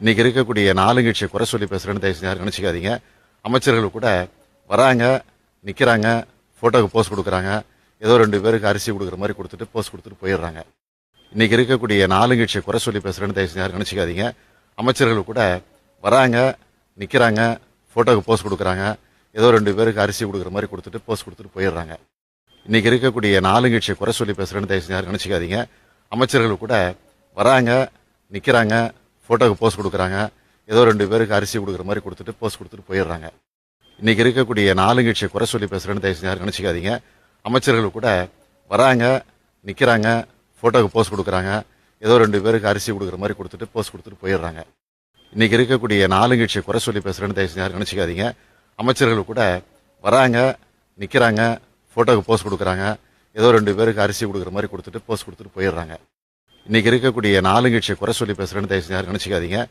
இன்றைக்கி இருக்கக்கூடிய நாலுங்கட்சியை குறை சொல்லி பேசுகிறேன்னு தயவு செஞ்சு யாரும் அமைச்சர்கள் கூட வராங்க நிற்கிறாங்க ஃபோட்டோவுக்கு போஸ்ட் கொடுக்குறாங்க. ஏதோ ரெண்டு பேருக்கு அரிசி கொடுக்குற மாதிரி கொடுத்துட்டு போஸ்ட் கொடுத்துட்டு போயிடுறாங்க. இன்றைக்கி இருக்கக்கூடிய நாலுங்கட்சியை குறை சொல்லி பேசுகிறேன்னு தயவு செஞ்சு யாரும் அமைச்சர்கள் கூட வராங்க நிற்கிறாங்க ஃபோட்டோவுக்கு போஸ்ட் கொடுக்குறாங்க. ஏதோ ரெண்டு பேருக்கு அரிசி கொடுக்குற மாதிரி கொடுத்துட்டு போஸ்ட் கொடுத்துட்டு போயிடுறாங்க. இன்றைக்கி இருக்கக்கூடிய நாலுங்கட்சியை குறை சொல்லி பேசுகிறேன்னு தயவு செஞ்சு யாரும் அமைச்சர்கள் கூட வராங்க நிற்கிறாங்க ஃபோட்டோக்கு போஸ்ட் கொடுக்குறாங்க. ஏதோ ரெண்டு பேருக்கு அரிசி கொடுக்குற மாதிரி கொடுத்துட்டு போஸ்ட் கொடுத்துட்டு போயிடுறாங்க. இன்றைக்கி இருக்கக்கூடிய நாலு நாலுங்கட்சியை குறை சொல்லி பேசுகிறேன்னு தயவு செஞ்சு யாரும் நினச்சிக்காதீங்க. அமைச்சர்கள் கூட வராங்க நிற்கிறாங்க ஃபோட்டோக்கு போஸ்ட் கொடுக்குறாங்க. ஏதோ ரெண்டு பேருக்கு அரிசி கொடுக்குற மாதிரி கொடுத்துட்டு போஸ்ட் கொடுத்துட்டு போயிடுறாங்க. இன்றைக்கி இருக்கக்கூடிய நாலுங்கட்சியை குறை சொல்லி பேசுகிறேன்னு தயவு செஞ்சு யாரும் நினச்சிக்காதீங்க. அமைச்சர்கள் கூட வராங்க நிற்கிறாங்க ஃபோட்டோக்கு போஸ்ட் கொடுக்குறாங்க. ஏதோ ரெண்டு பேருக்கு அரிசி கொடுக்குற மாதிரி கொடுத்துட்டு போஸ்ட் கொடுத்துட்டு போயிடுறாங்க. இன்னைக்கு இருக்கக்கூடிய நாலுங்கட்சியை குறை சொல்லி பேசுறேன்னு தயவு செஞ்சு யாரும்